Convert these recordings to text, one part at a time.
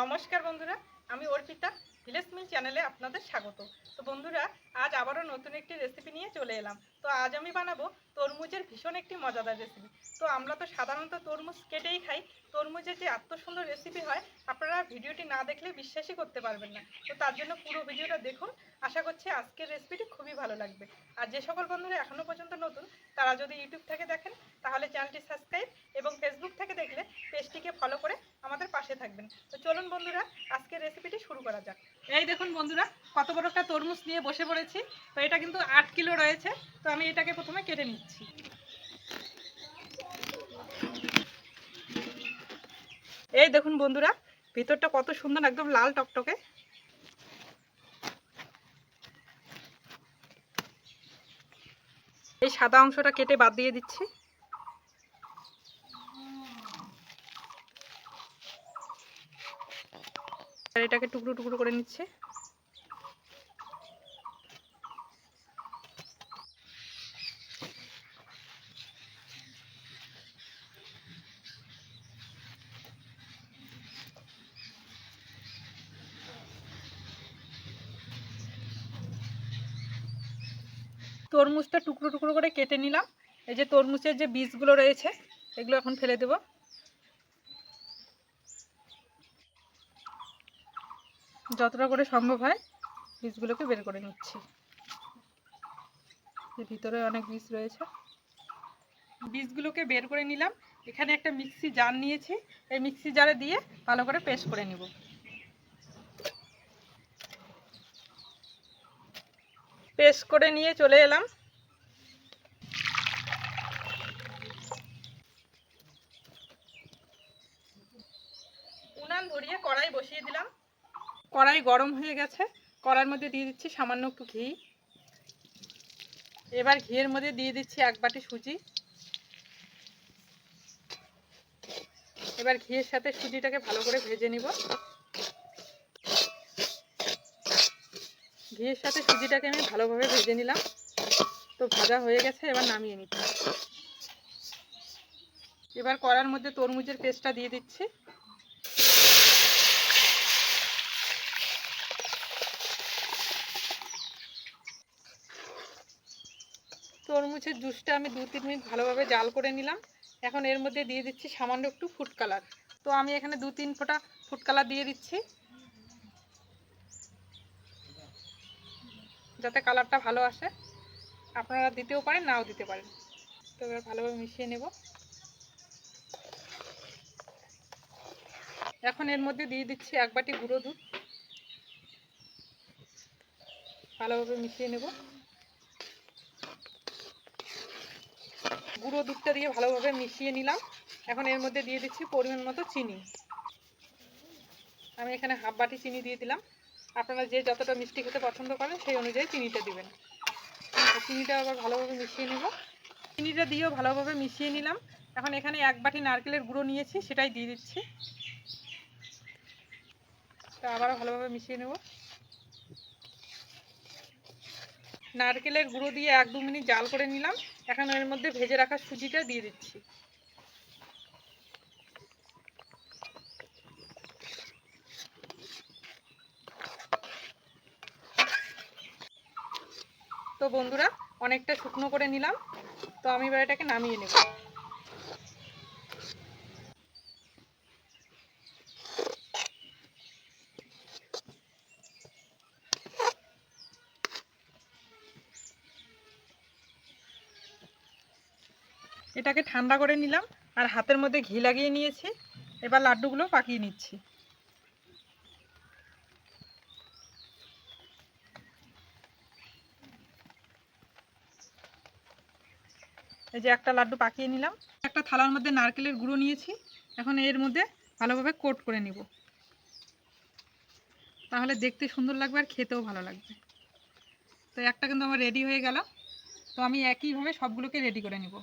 নমস্কার বন্ধুরা, আমি অর্পিতা, ভিলেজ মিল চ্যানেলে আপনাদের স্বাগত। তো বন্ধুরা, আজ আবারও নতুন একটি রেসিপি নিয়ে চলে এলাম। তো আজ আমি বানাবো তরমুজের ভীষণ একটি মজাদার রেসিপি তো আমরা তো সাধারণত তরমুজ কেটেই খাই। তরমুজের যে এত সুন্দর রেসিপি হয়, আপনারা ভিডিওটি না দেখলে বিশ্বাসই করতে পারবেন না। তো তার জন্য পুরো ভিডিওটা দেখুন। আশা করছি আজকের রেসিপিটি খুবই ভালো লাগবে। আর যে সকল বন্ধুরা এখনও পর্যন্ত নতুন, তারা যদি ইউটিউব থেকে দেখেন, তাহলে চ্যানেলটি সাবস্ক্রাইব এবং ফেসবুক থেকে দেখলে পেজটিকে ফলো করে আমাদের পাশে থাকবেন। তো চলুন বন্ধুরা, আজকের রেসিপিটি শুরু করা যাক। এই দেখুন বন্ধুরা, কত বড় একটা তরমুজ নিয়ে বসে পড়েছি। তো এটা কিন্তু আট কিলো রয়েছে, তো আমি এটাকে প্রথমে কেটে নিচ্ছি। এই দেখুন বন্ধুরা, ভিতরটা কত সুন্দর, একদম লাল টকটকে। এই সাদা অংশটা কেটে বাদ দিয়ে দিচ্ছি। আর এটাকে টুকরো টুকরো করে নিচ্ছে। তরমুজটা টুকরো টুকরো করে কেটে নিলাম। এই যে তরমুজের যে বীজগুলো রয়েছে, এগুলো এখন ফেলে দেব। যতটা করে সম্ভব হয়, বীজগুলোকে বের করে নিচ্ছি। ভিতরে অনেক বীজ রয়েছে। বীজগুলোকে বের করে নিলাম। এখানে একটা মিক্সি জার নিয়েছি। এই মিক্সি জারে দিয়ে ভালো করে পেস্ট করে নিব। পেস্ট করে নিয়ে চলে এলাম। উনান ধরিয়ে কড়াই বসিয়ে দিলাম। কড়াই গরম হয়ে গেছে। কড়াইয়ের মধ্যে দিয়ে দিচ্ছি সামান্য একটু ঘি। এবার ঘিয়ের মধ্যে দিয়ে দিচ্ছি এক বাটি সুজি। এবার ঘিয়ের সাথে সুজিটাকে ভালো করে ভেজে নিব। ঘিয়ের সাথে সুজিটাকে আমি ভালোভাবে ভেজে নিলাম। তো ভাজা হয়ে গেছে, এবার নামিয়ে নিচ্ছি এবার কড়ার মধ্যে তরমুজের পেস্টটা দিয়ে দিচ্ছি। তরমুজের জুসটা আমি দু, তিন মিনিট ভালোভাবে জাল করে নিলাম। এখন এর মধ্যে দিয়ে দিচ্ছি সামান্য একটু ফুড কালার তো আমি এখানে দু, তিন ফোঁটা ফুড কালার দিয়ে দিচ্ছি। যাতে কালারটা ভালো আসে। আপনারা দিতেও পারেন, নাও দিতে পারেন। তো এবার ভালোভাবে মিশিয়ে নেব। এখন এর মধ্যে দিয়ে দিচ্ছি এক বাটি গুঁড়ো দুধ। ভালোভাবে মিশিয়ে নেব। গুঁড়ো দুধটা দিয়ে ভালোভাবে মিশিয়ে নিলাম। এখন এর মধ্যে দিয়ে দিচ্ছি পরিমাণ মতো চিনি। আমি এখানে হাফ বাটি চিনি দিয়ে দিলাম। আপনারা যে যতটা মিষ্টি খেতে পছন্দ করেন সেই অনুযায়ী চিনিটা দিবেন। চিনিটা আবার ভালোভাবে মিশিয়ে নেব। চিনিটা দিয়েও ভালোভাবে মিশিয়ে নিলাম। এখন এখানে এক বাটি নারকেলের গুঁড়ো নিয়েছি, সেটাই দিয়ে দিচ্ছি। তা আবারও ভালোভাবে মিশিয়ে নেব। নারকেলের গুঁড়ো দিয়ে এক দু মিনিট জাল করে নিলাম। এখন এর মধ্যে ভেজে রাখা সুজিটা দিয়ে দিচ্ছি। তো বন্ধুরা, অনেকটা শুকনো করে নিলাম। তো আমি এবার এটাকে নামিয়ে নেব। এটাকে ঠান্ডা করে নিলাম আর হাতের মধ্যে ঘি লাগিয়ে নিয়েছি। এবার লাড্ডুগুলো পাকিয়ে নিচ্ছি। এই যে একটা লাড্ডু পাকিয়ে নিলাম। একটা থালার মধ্যে নারকেলের গুঁড়ো নিয়েছি। এখন এর মধ্যে ভালোভাবে কোট করে নিব। তাহলে দেখতে সুন্দর লাগবে আর খেতেও ভালো লাগবে। তো একটা কিন্তু আমার রেডি হয়ে গেল। তো আমি একইভাবে সবগুলোকে রেডি করে নিব।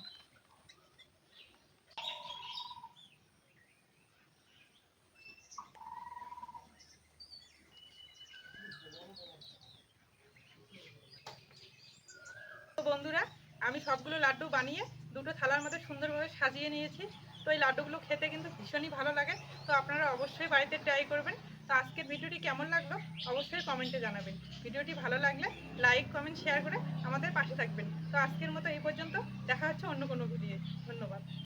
তো বন্ধুরা, আমি সবগুলো লাড্ডু বানিয়ে দুটো থালার মধ্যে সুন্দরভাবে সাজিয়ে নিয়েছি। তো এই লাড্ডুগুলো খেতে কিন্তু ভীষণই ভালো লাগে। তো আপনারা অবশ্যই বাড়িতে ট্রাই করবেন। তো আজকের ভিডিওটি কেমন লাগল অবশ্যই কমেন্টে জানাবেন। ভিডিওটি ভালো লাগলে লাইক কমেন্ট শেয়ার করে আমাদের পাশে থাকবেন। তো আজকের মতো এই পর্যন্ত। দেখা হচ্ছে অন্য কোনো ভিডিও ধন্যবাদ।